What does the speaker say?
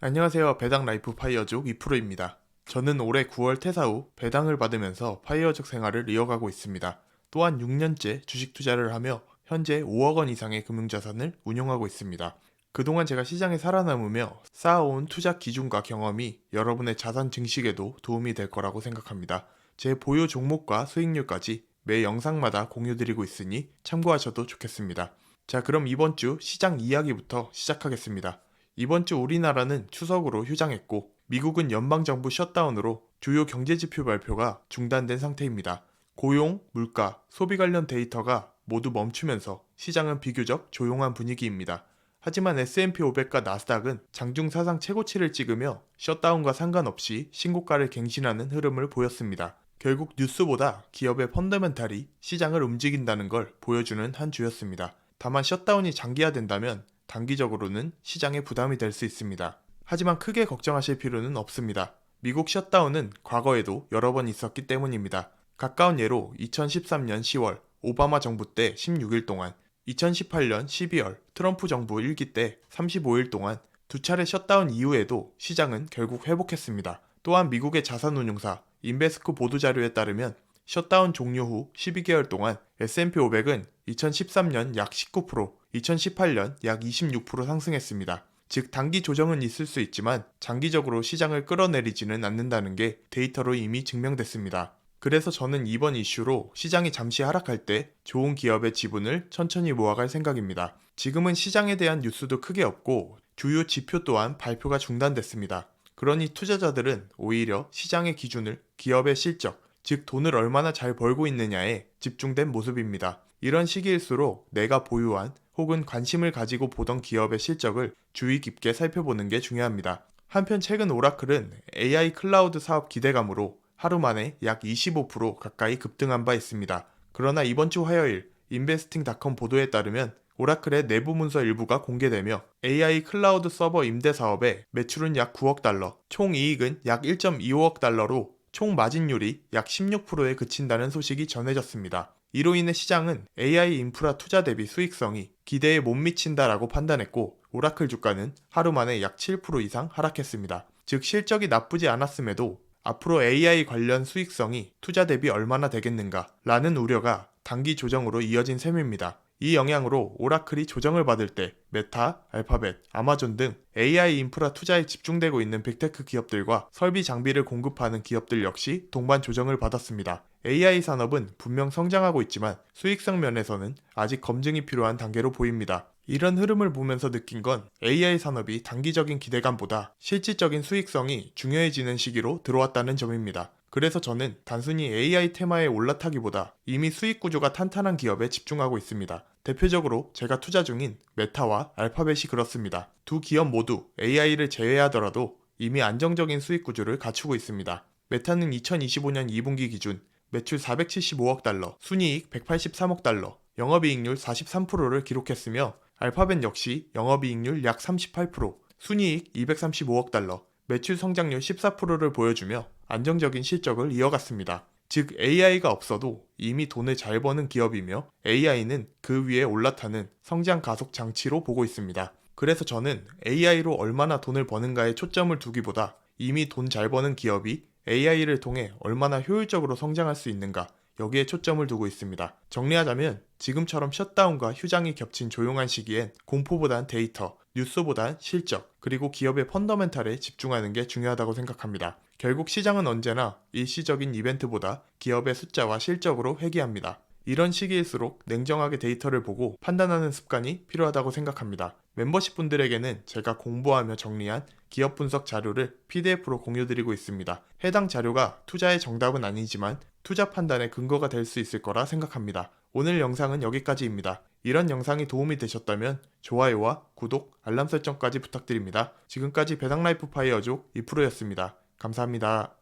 안녕하세요. 배당 라이프 파이어족 2프로입니다. 저는 올해 9월 퇴사 후 배당을 받으면서 파이어족 생활을 이어가고 있습니다. 또한 6년째 주식 투자를 하며 현재 5억 원 이상의 금융자산을 운용하고 있습니다. 그동안 제가 시장에 살아남으며 쌓아온 투자 기준과 경험이 여러분의 자산 증식에도 도움이 될 거라고 생각합니다. 제 보유 종목과 수익률까지 매 영상마다 공유드리고 있으니 참고하셔도 좋겠습니다. 자, 그럼 이번 주 시장 이야기부터 시작하겠습니다. 이번 주 우리나라는 추석으로 휴장했고 미국은 연방정부 셧다운으로 주요 경제지표 발표가 중단된 상태입니다. 고용, 물가, 소비 관련 데이터가 모두 멈추면서 시장은 비교적 조용한 분위기입니다. 하지만 S&P 500과 나스닥은 장중 사상 최고치를 찍으며 셧다운과 상관없이 신고가를 갱신하는 흐름을 보였습니다. 결국 뉴스보다 기업의 펀더멘탈이 시장을 움직인다는 걸 보여주는 한 주였습니다. 다만 셧다운이 장기화된다면 단기적으로는 시장에 부담이 될 수 있습니다. 하지만 크게 걱정하실 필요는 없습니다. 미국 셧다운은 과거에도 여러 번 있었기 때문입니다. 가까운 예로 2013년 10월 오바마 정부 때 16일 동안, 2018년 12월 트럼프 정부 1기 때 35일 동안 두 차례 셧다운 이후에도 시장은 결국 회복했습니다. 또한 미국의 자산운용사 인베스코 보도자료에 따르면 셧다운 종료 후 12개월 동안 S&P 500은 2013년 약 19%, 2018년 약 26% 상승했습니다. 즉 단기 조정은 있을 수 있지만 장기적으로 시장을 끌어내리지는 않는다는 게 데이터로 이미 증명됐습니다. 그래서 저는 이번 이슈로 시장이 잠시 하락할 때 좋은 기업의 지분을 천천히 모아갈 생각입니다. 지금은 시장에 대한 뉴스도 크게 없고 주요 지표 또한 발표가 중단됐습니다. 그러니 투자자들은 오히려 시장의 기준을 기업의 실적, 즉 돈을 얼마나 잘 벌고 있느냐에 집중된 모습입니다. 이런 시기일수록 내가 보유한 혹은 관심을 가지고 보던 기업의 실적을 주의 깊게 살펴보는 게 중요합니다. 한편 최근 오라클은 AI 클라우드 사업 기대감으로 하루 만에 약 25% 가까이 급등한 바 있습니다. 그러나 이번 주 화요일 인베스팅닷컴 보도에 따르면 오라클의 내부 문서 일부가 공개되며 AI 클라우드 서버 임대 사업의 매출은 약 9억 달러, 총 이익은 약 1.25억 달러로 총 마진율이 약 16%에 그친다는 소식이 전해졌습니다. 이로 인해 시장은 AI 인프라 투자 대비 수익성이 기대에 못 미친다라고 판단했고 오라클 주가는 하루 만에 약 7% 이상 하락했습니다. 즉 실적이 나쁘지 않았음에도 앞으로 AI 관련 수익성이 투자 대비 얼마나 되겠는가 라는 우려가 단기 조정으로 이어진 셈입니다. 이 영향으로 오라클이 조정을 받을 때 메타, 알파벳, 아마존 등 AI 인프라 투자에 집중되고 있는 빅테크 기업들과 설비 장비를 공급하는 기업들 역시 동반 조정을 받았습니다. AI 산업은 분명 성장하고 있지만 수익성 면에서는 아직 검증이 필요한 단계로 보입니다. 이런 흐름을 보면서 느낀 건 AI 산업이 단기적인 기대감보다 실질적인 수익성이 중요해지는 시기로 들어왔다는 점입니다. 그래서 저는 단순히 AI 테마에 올라타기보다 이미 수익 구조가 탄탄한 기업에 집중하고 있습니다. 대표적으로 제가 투자 중인 메타와 알파벳이 그렇습니다. 두 기업 모두 AI를 제외하더라도 이미 안정적인 수익 구조를 갖추고 있습니다. 메타는 2025년 2분기 기준 매출 475억 달러, 순이익 183억 달러, 영업이익률 43%를 기록했으며 알파벳 역시 영업이익률 약 38%, 순이익 235억 달러, 매출 성장률 14%를 보여주며 안정적인 실적을 이어갔습니다. 즉 AI가 없어도 이미 돈을 잘 버는 기업이며 AI는 그 위에 올라타는 성장 가속 장치로 보고 있습니다. 그래서 저는 AI로 얼마나 돈을 버는가에 초점을 두기보다 이미 돈 잘 버는 기업이 AI를 통해 얼마나 효율적으로 성장할 수 있는가 여기에 초점을 두고 있습니다. 정리하자면 지금처럼 셧다운과 휴장이 겹친 조용한 시기엔 공포보단 데이터, 뉴스보단 실적, 그리고 기업의 펀더멘탈에 집중하는 게 중요하다고 생각합니다. 결국 시장은 언제나 일시적인 이벤트보다 기업의 숫자와 실적으로 회귀합니다. 이런 시기일수록 냉정하게 데이터를 보고 판단하는 습관이 필요하다고 생각합니다. 멤버십 분들에게는 제가 공부하며 정리한 기업 분석 자료를 PDF로 공유드리고 있습니다. 해당 자료가 투자의 정답은 아니지만 투자 판단의 근거가 될 수 있을 거라 생각합니다. 오늘 영상은 여기까지입니다. 이런 영상이 도움이 되셨다면 좋아요와 구독, 알람 설정까지 부탁드립니다. 지금까지 배당라이프 파이어족 2프로였습니다. 감사합니다.